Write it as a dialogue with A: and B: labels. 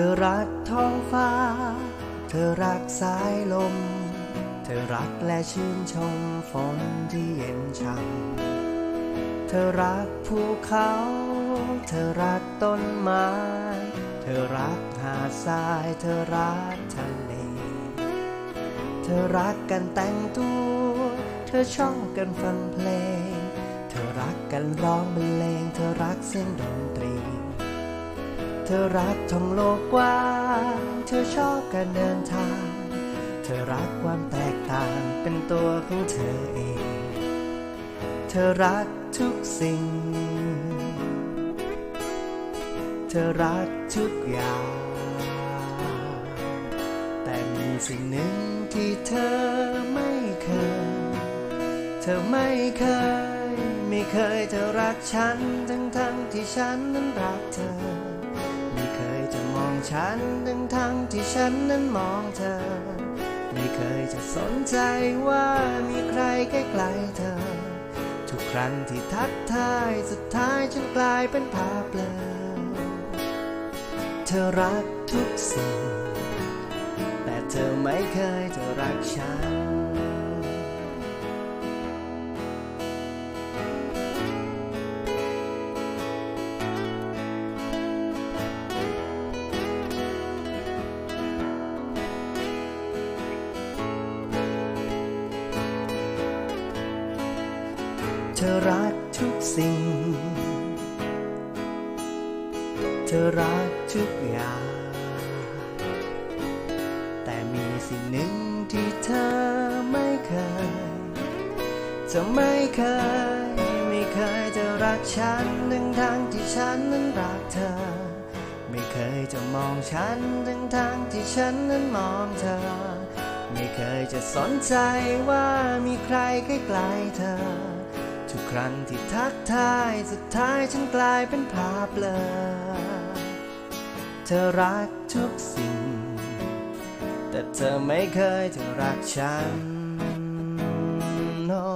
A: ธอรักท้องฟ้า เธอรักสายลม เธอรักและชื่นชมฝนที่เย็นช่ำเธอรักภูเขา เธอรักต้นไม้ เธอรักหาดทราย เธอรักทะเล เธอรักกันแต่งตัว เธอชอบกันฟังเพลง เธอรักกันร้องบรรเลง เธอรักเส้นดนตรี เธอรักท่องโลกกว้าง เธอชอบการเดินทาง เธอรักความแตกต่างเป็นตัวของเธอเอง เธอรักทุกสิ่ง เธอรักทุกอย่าง แต่มีสิ่งหนึ่งที่เธอไม่เคย เธอไม่เคย ไม่เคยจะรักฉัน ทั้งทั้งที่ฉันนั้นรักเธอ ฉันทั้งทั้งที่ฉันนั้นมองเธอ ไม่เคยจะสนใจว่ามีใครใกล้ๆเธอ ทุกครั้งที่ทักทายสุดท้ายฉันกลายเป็นภาพเบลอเธอรักทุกสิ่ง แต่เธอไม่เคยจะรักฉัน เธอรักทุกสิ่ง เธอรักทุกอย่าง แต่มีสิ่งหนึ่งที่เธอไม่เคย จะไม่เคย ไม่เคยจะรักฉันทั้งทางที่ฉันนั้นรักเธอ ไม่เคยจะมองฉันทั้งทางที่ฉันนั้นมองเธอ ไม่เคยจะสนใจว่ามีใครใกล้ๆเธอ ครั้งที่ทักทายสุดท้ายฉันกลายเป็นภาพเบลอเธอรักทุกสิ่ง แต่เธอไม่เคยจะรักฉัน no